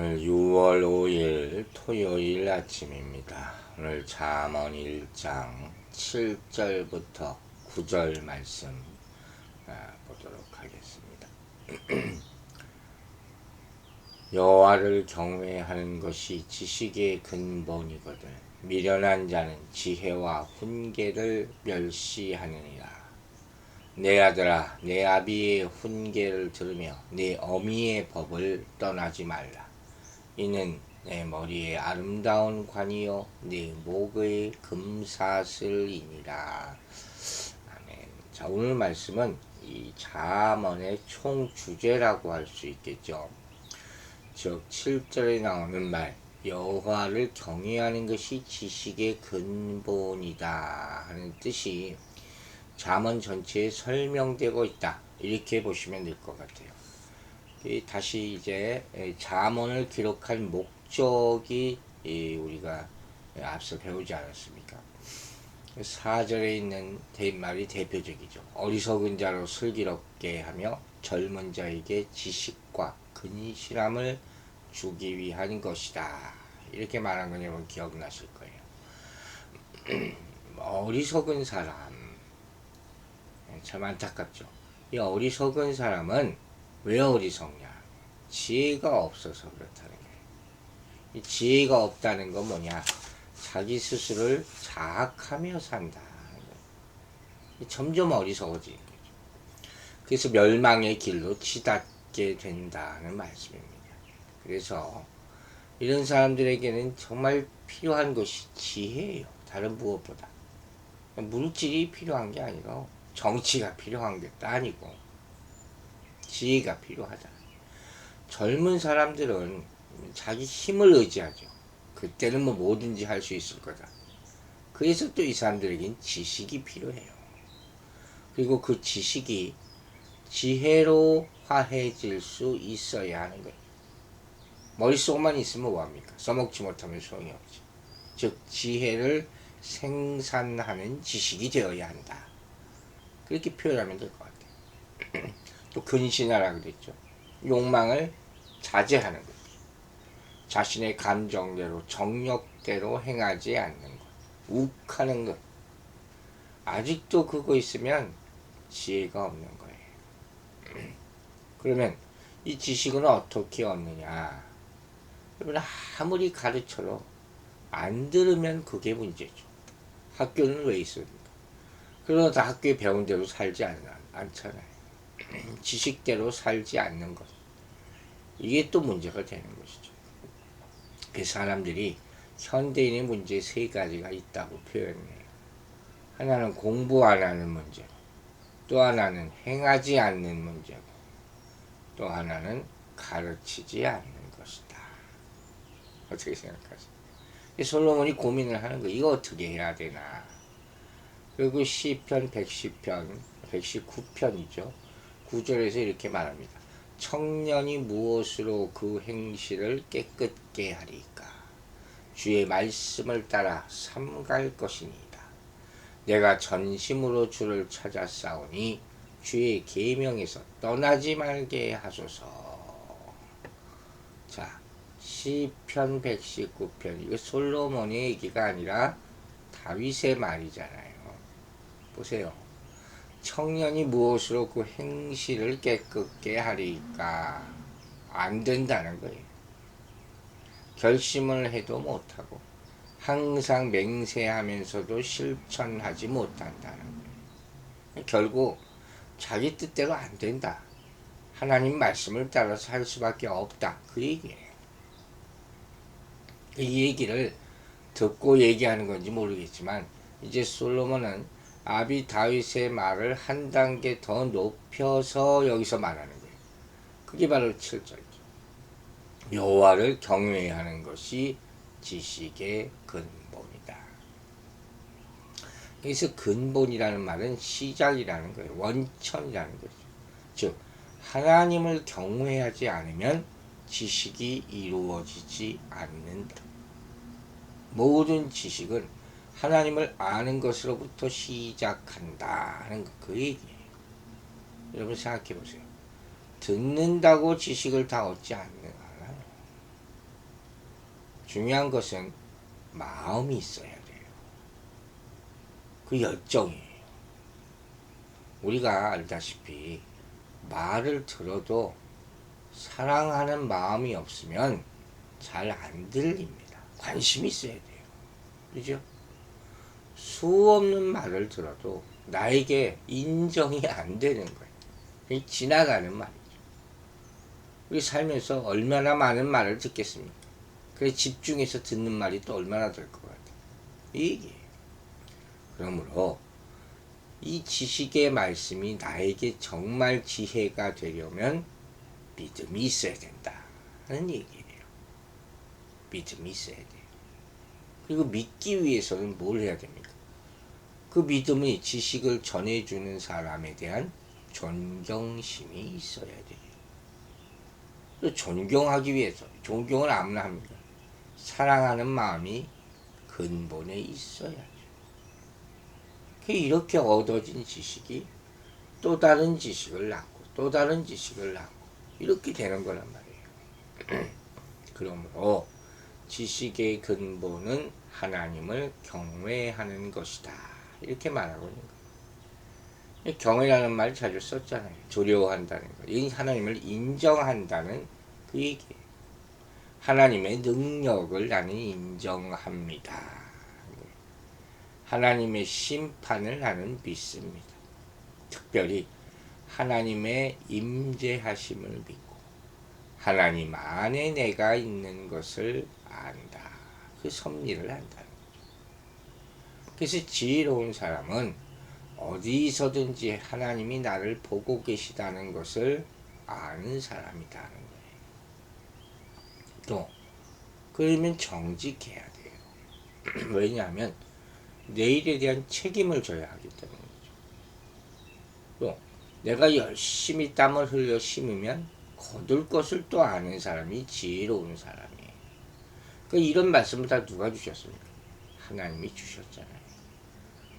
오늘 6월 5일 토요일 아침입니다. 오늘 잠언 1장 7절부터 9절 말씀 아, 보도록 하겠습니다. 여호와를 경외하는 것이 지식의 근본이거든. 미련한 자는 지혜와 훈계를 멸시하느니라. 내 아들아, 내 아비의 훈계를 들으며 내 어미의 법을 떠나지 말라. 이는 내 머리에 아름다운 관이요 내 목의 금사슬이니라. 아멘. 자 오늘 말씀은 이 자문의 총 주제라고 할 수 있겠죠. 즉 7절에 나오는 말 여호와를 경외하는 것이 지식의 근본이다 하는 뜻이 자문 전체에 설명되고 있다 이렇게 보시면 될 것 같아요. 다시 이제 자문을 기록한 목적이 우리가 앞서 배우지 않았습니까? 4절에 있는 말이 대표적이죠. 어리석은 자로 슬기롭게 하며 젊은 자에게 지식과 근실함을 주기 위한 것이다. 이렇게 말한 건 여러분 기억나실 거예요. 어리석은 사람. 참 안타깝죠. 이 어리석은 사람은 왜 어리석냐? 지혜가 없어서 그렇다는 거예요. 이 지혜가 없다는 건 뭐냐? 자기 스스로를 자학하며 산다. 점점 어리석어지는 거죠. 그래서 멸망의 길로 치닫게 된다는 말씀입니다. 그래서 이런 사람들에게는 정말 필요한 것이 지혜예요. 다른 무엇보다. 물질이 필요한 게 아니라 정치가 필요한 것도 아니고 지혜가 필요하다. 젊은 사람들은 자기 힘을 의지하죠. 그때는 뭐 뭐든지 할 수 있을 거다. 그래서 또 이 사람들에겐 지식이 필요해요. 그리고 그 지식이 지혜로 화해질 수 있어야 하는 거예요. 머릿속만 있으면 뭐합니까? 써먹지 못하면 소용이 없지. 즉, 지혜를 생산하는 지식이 되어야 한다. 그렇게 표현하면 될 것 같아요. 또 근신하라 그랬죠. 욕망을 자제하는 것. 자신의 감정대로 정력대로 행하지 않는 것. 욱하는 것. 아직도 그거 있으면 지혜가 없는 거예요. 그러면 이 지식은 어떻게 얻느냐? 여러분 아무리 가르쳐도 안 들으면 그게 문제죠. 학교는 왜 있습니까? 그러다 학교에 배운 대로 살지 않, 않잖아요. 지식대로 살지 않는 것. 이게 또 문제가 되는 것이죠. 그 사람들이 현대인의 문제 세 가지가 있다고 표현해요. 하나는 공부 안 하는 문제, 또 하나는 행하지 않는 문제고, 또 하나는 가르치지 않는 것이다. 어떻게 생각하세요? 솔로몬이 고민을 하는 거, 이거 어떻게 해야 되나? 그리고 시편 110편, 119편이죠. 구절에서 이렇게 말합니다. 청년이 무엇으로 그 행실을 깨끗게 하리까? 주의 말씀을 따라 삼갈 것이니이다. 내가 전심으로 주를 찾아 싸우니 주의 계명에서 떠나지 말게 하소서. 자, 시편 119편 이거 솔로몬의 얘기가 아니라 다윗의 말이잖아요. 보세요. 청년이 무엇으로 그 행실을 깨끗게 하리까 안 된다는 거예요. 결심을 해도 못하고 항상 맹세하면서도 실천하지 못한다는 거예요. 결국 자기 뜻대로 안 된다. 하나님 말씀을 따라서 할 수밖에 없다. 그 얘기예요. 이 얘기를 듣고 얘기하는 건지 모르겠지만 이제 솔로몬은 아비 다윗의 말을 한 단계 더 높여서 여기서 말하는 거예요. 그게 바로 7절이죠. 여호와를 경외하는 것이 지식의 근본이다. 여기서 근본이라는 말은 시작이라는 거예요. 원천이라는 거죠. 즉 하나님을 경외하지 않으면 지식이 이루어지지 않는다. 모든 지식은 하나님을 아는 것으로부터 시작한다 하는 그 얘기예요. 여러분 생각해 보세요. 듣는다고 지식을 다 얻지 않는 중요한 것은 마음이 있어야 돼요. 그 열정이에요. 우리가 알다시피 말을 들어도 사랑하는 마음이 없으면 잘 안 들립니다. 관심이 있어야 돼요. 그죠? 수 없는 말을 들어도 나에게 인정이 안 되는 거예요. 지나가는 말이죠. 우리 살면서 얼마나 많은 말을 듣겠습니까? 그래 집중해서 듣는 말이 또 얼마나 될 것 같아요. 이 얘기예요. 그러므로 이 지식의 말씀이 나에게 정말 지혜가 되려면 믿음이 있어야 된다. 하는 얘기예요. 믿음이 있어야 돼요. 그리고 믿기 위해서는 뭘 해야 됩니까? 그 믿음이 지식을 전해주는 사람에 대한 존경심이 있어야 돼요. 또 존경하기 위해서, 존경을 아무나 합니다. 사랑하는 마음이 근본에 있어야죠. 그 이렇게 얻어진 지식이 또 다른 지식을 낳고 또 다른 지식을 낳고 이렇게 되는 거란 말이에요. 그러므로 지식의 근본은 하나님을 경외하는 것이다. 이렇게 말하고 있는 거예요. 경외라는 말 자주 썼잖아요. 두려워한다는 거. 이 하나님을 인정한다는 그 얘기예요. 하나님의 능력을 나는 인정합니다. 하나님의 심판을 나는 믿습니다. 특별히 하나님의 임재하심을 믿고 하나님 안에 내가 있는 것을 안다. 그 섭리를 거죠. 그래서 지혜로운 사람은 어디서든지 하나님이 나를 보고 계시다는 것을 아는 사람이다는 거예요. 또 그러면 정직해야 돼요. 왜냐하면 내일에 대한 책임을 져야 하기 때문이죠. 또 내가 열심히 땀을 흘려 심으면 거둘 것을 또 아는 사람이 지혜로운 사람이에요. 그 이런 말씀을 다 누가 주셨습니까? 하나님이 주셨잖아요.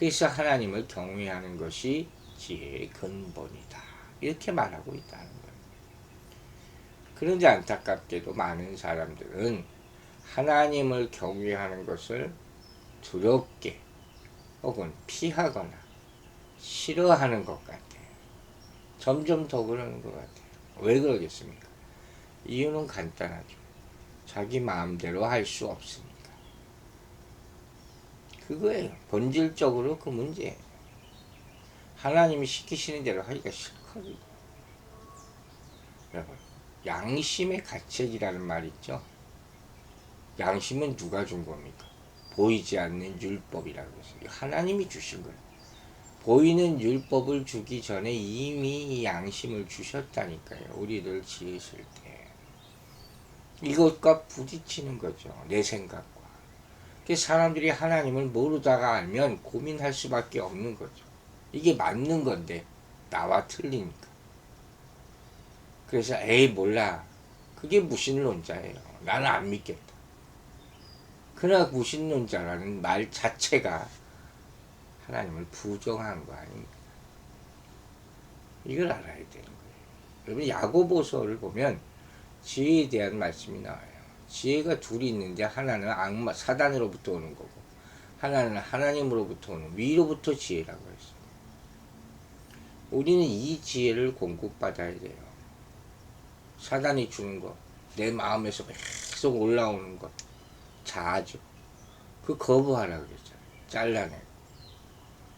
그래서 하나님을 경외하는 것이 지혜의 근본이다. 이렇게 말하고 있다는 거예요. 그런데 안타깝게도 많은 사람들은 하나님을 경외하는 것을 두렵게 혹은 피하거나 싫어하는 것 같아요. 점점 더 그러는 것 같아요. 왜 그러겠습니까? 이유는 간단하죠. 자기 마음대로 할 수 없으니까. 그거예요. 본질적으로 그 문제예요. 하나님이 시키시는 대로 하기가 싫거든요. 여러분, 양심의 가책이라는 말 있죠? 양심은 누가 준 겁니까? 보이지 않는 율법이라고 했어요. 하나님이 주신 거예요. 보이는 율법을 주기 전에 이미 양심을 주셨다니까요. 우리를 지으실 때. 이것과 부딪히는 거죠. 내 생각과. 사람들이 하나님을 모르다가 알면 고민할 수밖에 없는 거죠. 이게 맞는 건데 나와 틀리니까. 그래서 에이 몰라. 그게 무신론자예요. 나는 안 믿겠다. 그러나 무신론자라는 말 자체가 하나님을 부정한 거 아닙니까? 이걸 알아야 되는 거예요. 여러분 야고보서를 보면 지혜에 대한 말씀이 나와요. 지혜가 둘이 있는데 하나는 악마 사단으로부터 오는 거고 하나는 하나님으로부터 오는 위로부터 지혜라고 했어요. 우리는 이 지혜를 공급받아야 돼요. 사단이 주는 것, 내 마음에서 계속 올라오는 것, 자아죠. 그 거부하라 그랬잖아요. 잘라내고.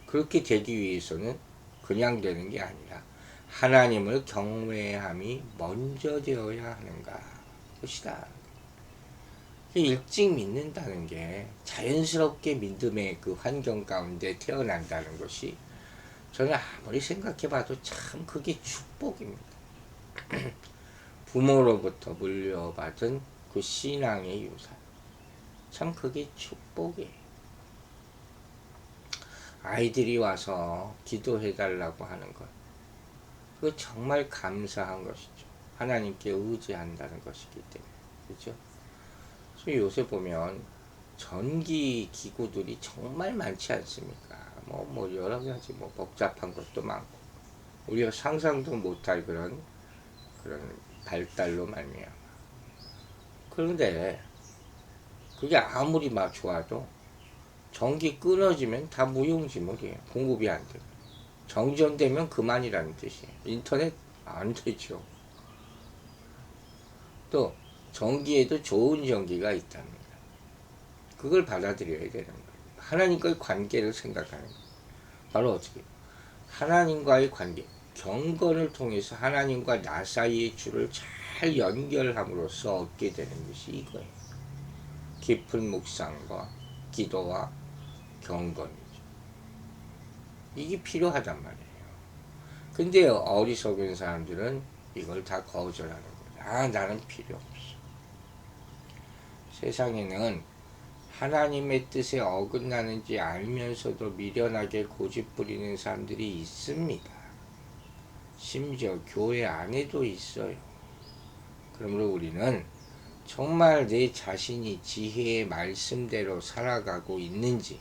그렇게 되기 위해서는 그냥 되는 게 아니라 하나님을 경외함이 먼저 되어야 하는가 것이다. 일찍 믿는다는 게 자연스럽게 믿음의 그 환경 가운데 태어난다는 것이 저는 아무리 생각해봐도 참 그게 축복입니다. 부모로부터 물려받은 그 신앙의 유산. 참 그게 축복이에요. 아이들이 와서 기도해달라고 하는 것. 그 정말 감사한 것이죠. 하나님께 의지한다는 것이기 때문에. 그죠? 요새 보면 전기 기구들이 정말 많지 않습니까? 뭐, 뭐, 여러 가지 뭐 복잡한 것도 많고. 우리가 상상도 못할 그런, 그런 발달로 말미암아. 그런데 그게 아무리 막 좋아도 전기 끊어지면 다 무용지물이에요. 공급이 안 되고. 정전되면 그만이라는 뜻이에요. 인터넷 안 되죠. 또 전기에도 좋은 전기가 있답니다. 그걸 받아들여야 되는 거예요. 하나님과의 관계를 생각하는 거예요. 바로 어떻게? 하나님과의 관계, 경건을 통해서 하나님과 나 사이의 줄을 잘 연결함으로써 얻게 되는 것이 이거예요. 깊은 묵상과 기도와 경건이죠. 이게 필요하단 말이에요. 근데 어리석은 사람들은 이걸 다 거절하는 거예요. 아, 나는 필요 없어. 세상에는 하나님의 뜻에 어긋나는지 알면서도 미련하게 고집 부리는 사람들이 있습니다. 심지어 교회 안에도 있어요. 그러므로 우리는 정말 내 자신이 지혜의 말씀대로 살아가고 있는지,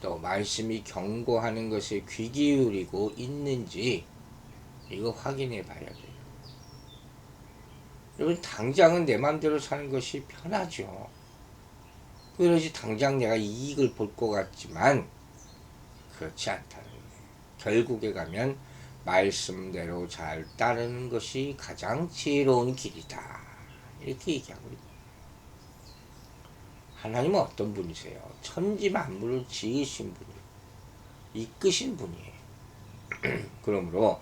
또 말씀이 경고하는 것에 귀 기울이고 있는지, 이거 확인해 봐야 돼요. 여러분, 당장은 내 마음대로 사는 것이 편하죠. 그러지 당장 내가 이익을 볼 것 같지만, 그렇지 않다는 거예요. 결국에 가면 말씀대로 잘 따르는 것이 가장 지혜로운 길이다. 이렇게 얘기하고. 하나님은 어떤 분이세요? 천지 만물을 지으신 분이에요. 이끄신 분이에요. 그러므로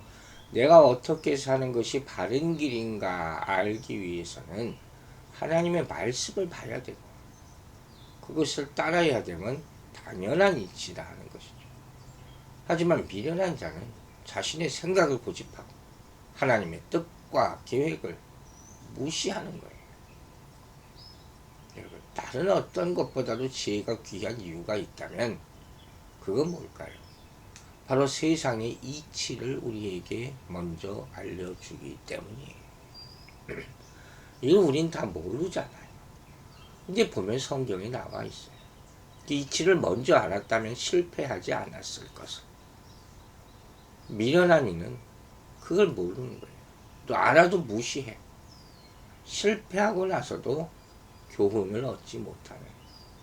내가 어떻게 사는 것이 바른 길인가 알기 위해서는 하나님의 말씀을 봐야 되고 그것을 따라야 되면 당연한 이치다 하는 것이죠. 하지만 미련한 자는 자신의 생각을 고집하고 하나님의 뜻과 계획을 무시하는 거예요. 여러분, 다른 어떤 것보다도 지혜가 귀한 이유가 있다면 그건 뭘까요? 바로 세상의 이치를 우리에게 먼저 알려주기 때문이에요. 이거 우린 다 모르잖아요. 근데 보면 성경에 나와 있어요. 그 이치를 먼저 알았다면 실패하지 않았을 것을. 미련한 이는 그걸 모르는 거예요. 또 알아도 무시해. 실패하고 나서도 교훈을 얻지 못하는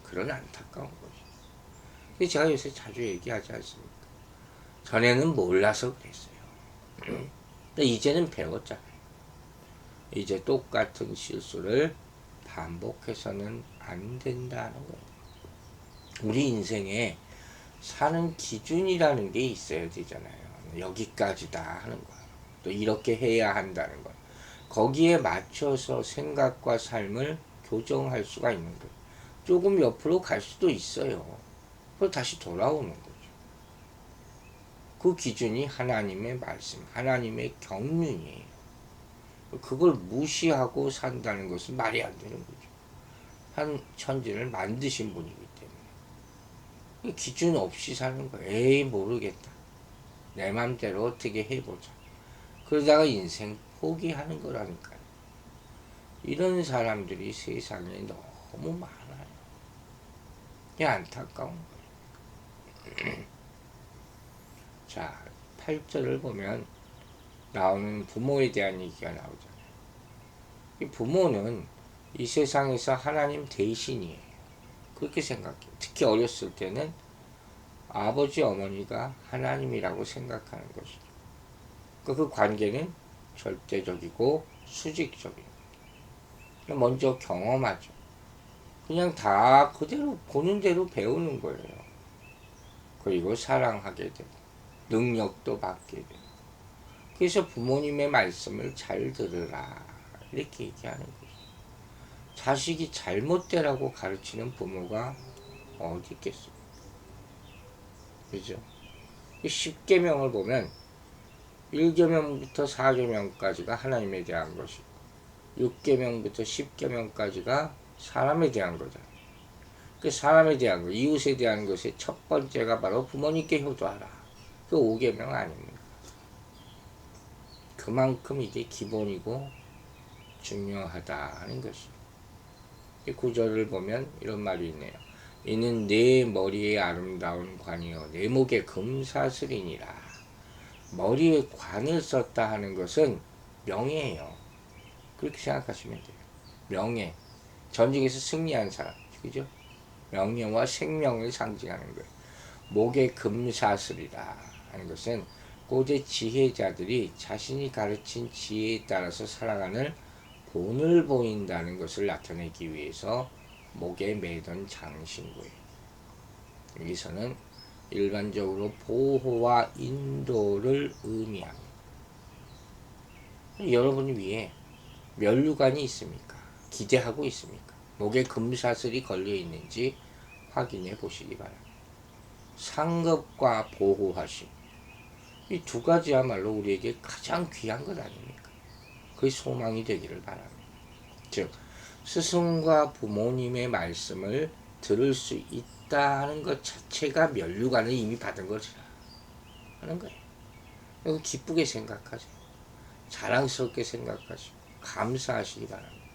그런 안타까운 거죠. 제가 요새 자주 얘기하지 않습니까? 전에는 몰라서 그랬어요. 근데 이제는 배웠잖아요. 이제 똑같은 실수를 반복해서는 안 된다는 거예요. 우리 인생에 사는 기준이라는 게 있어야 되잖아요. 여기까지다 하는 거야. 또 이렇게 해야 한다는 거야. 거기에 맞춰서 생각과 삶을 교정할 수가 있는 거예요. 조금 옆으로 갈 수도 있어요. 그리고 다시 돌아오는 거죠. 그 기준이 하나님의 말씀, 하나님의 경륜이에요. 그걸 무시하고 산다는 것은 말이 안 되는 거죠. 한 천지를 만드신 분이기 때문에. 기준 없이 사는 거예요. 에이, 모르겠다. 내 맘대로 어떻게 해보자. 그러다가 인생 포기하는 거라니까요. 이런 사람들이 세상에 너무 많아요. 이게 안타까운 거예요. 자, 8절을 보면 나오는 부모에 대한 얘기가 나오잖아요. 이 부모는 이 세상에서 하나님 대신이에요. 그렇게 생각해요. 특히 어렸을 때는 아버지 어머니가 하나님이라고 생각하는 것이죠. 그 관계는 절대적이고 수직적이에요. 먼저 경험하죠. 그냥 다 그대로 보는 대로 배우는 거예요. 그리고 사랑하게 되고 능력도 받게 되고 그래서 부모님의 말씀을 잘 들으라 이렇게 얘기하는 거죠. 자식이 잘못되라고 가르치는 부모가 어디 있겠습니까? 그죠? 10계명을 보면 1계명부터 4계명까지가 하나님에 대한 것이고 6계명부터 10계명까지가 사람에 대한 거잖아요. 그 사람에 대한 것, 이웃에 대한 것의 첫 번째가 바로 부모님께 효도하라. 그 5계명 아닙니까? 그만큼 이게 기본이고 중요하다 하는 것이죠. 이 구절을 보면 이런 말이 있네요. 이는 내 머리에 아름다운 관이요 내 목에 금사슬이니라. 머리에 관을 썼다 하는 것은 명예예요. 그렇게 생각하시면 돼요. 명예. 전쟁에서 승리한 사람. 그죠? 명예와 생명을 상징하는 거예요. 목의 금사슬이다 하는 것은 고대 지혜자들이 자신이 가르친 지혜에 따라서 살아가는 본을 보인다는 것을 나타내기 위해서 목에 매던 장신구예요. 여기서는 일반적으로 보호와 인도를 의미합니다. 여러분 위에 면류관이 있습니까? 기대하고 있습니까? 목에 금사슬이 걸려 있는지 확인해 보시기 바랍니다. 상급과 보호하심. 이 두 가지야말로 우리에게 가장 귀한 것 아닙니까? 그 소망이 되기를 바랍니다. 즉, 스승과 부모님의 말씀을 들을 수 있다는 것 자체가 면류관을 이미 받은 것이라 하는 거예요. 이거 기쁘게 생각하세요. 자랑스럽게 생각하시고 감사하시기 바랍니다.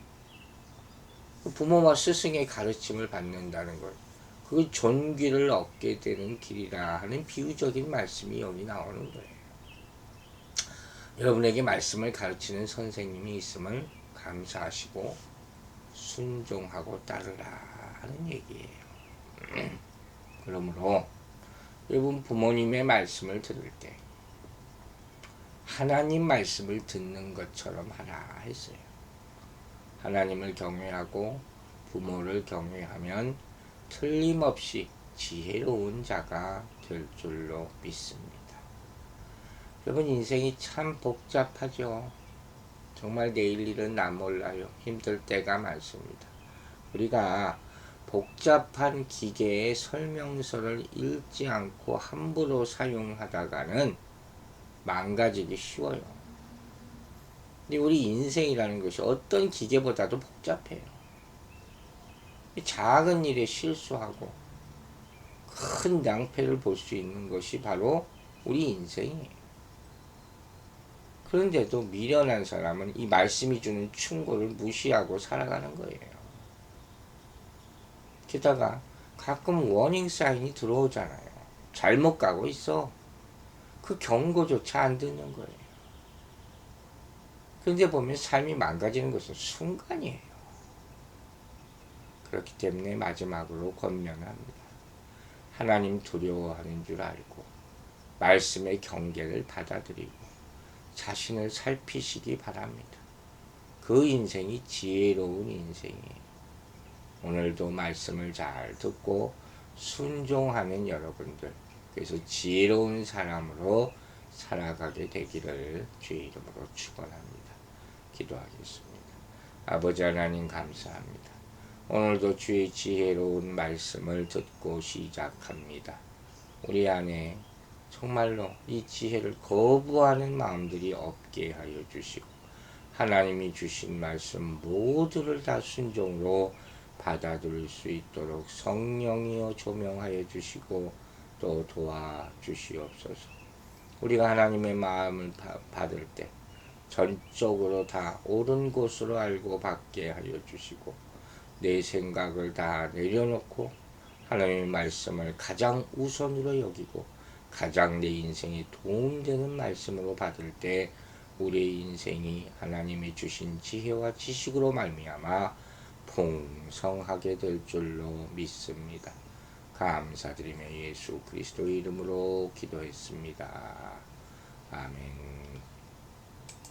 부모와 스승의 가르침을 받는다는 것, 그 존귀를 얻게 되는 길이라 하는 비유적인 말씀이 여기 나오는 거예요. 여러분에게 말씀을 가르치는 선생님이 있음을 감사하시고 순종하고 따르라 하는 얘기예요. 그러므로 여러분 부모님의 말씀을 들을 때 하나님 말씀을 듣는 것처럼 하라 했어요. 하나님을 경외하고 부모를 경외하면 틀림없이 지혜로운 자가 될 줄로 믿습니다. 여러분 인생이 참 복잡하죠. 정말 내일 일은 나 몰라요. 힘들 때가 많습니다. 우리가 복잡한 기계의 설명서를 읽지 않고 함부로 사용하다가는 망가지기 쉬워요. 근데 우리 인생이라는 것이 어떤 기계보다도 복잡해요. 작은 일에 실수하고 큰 낭패를 볼 수 있는 것이 바로 우리 인생이에요. 그런데도 미련한 사람은 이 말씀이 주는 충고를 무시하고 살아가는 거예요. 게다가 가끔 워닝 사인이 들어오잖아요. 잘못 가고 있어. 그 경고조차 안 듣는 거예요. 그런데 보면 삶이 망가지는 것은 순간이에요. 그렇기 때문에 마지막으로 권면합니다. 하나님 두려워하는 줄 알고 말씀의 경계를 받아들이고 자신을 살피시기 바랍니다. 그 인생이 지혜로운 인생이에요. 오늘도 말씀을 잘 듣고 순종하는 여러분들, 그래서 지혜로운 사람으로 살아가게 되기를 주의 이름으로 축원합니다. 기도하겠습니다. 아버지 하나님 감사합니다. 오늘도 주의 지혜로운 말씀을 듣고 시작합니다. 우리 안에 정말로 이 지혜를 거부하는 마음들이 없게 하여 주시고 하나님이 주신 말씀 모두를 다 순종으로 받아들일 수 있도록 성령이여 조명하여 주시고 또 도와 주시옵소서. 우리가 하나님의 마음을 받을 때 전적으로 다 옳은 곳으로 알고 받게 하여 주시고 내 생각을 다 내려놓고 하나님의 말씀을 가장 우선으로 여기고 가장 내 인생에 도움되는 말씀으로 받을 때 우리의 인생이 하나님이 주신 지혜와 지식으로 말미암아 풍성하게 될 줄로 믿습니다. 감사드리며 예수 그리스도 이름으로 기도했습니다. 아멘.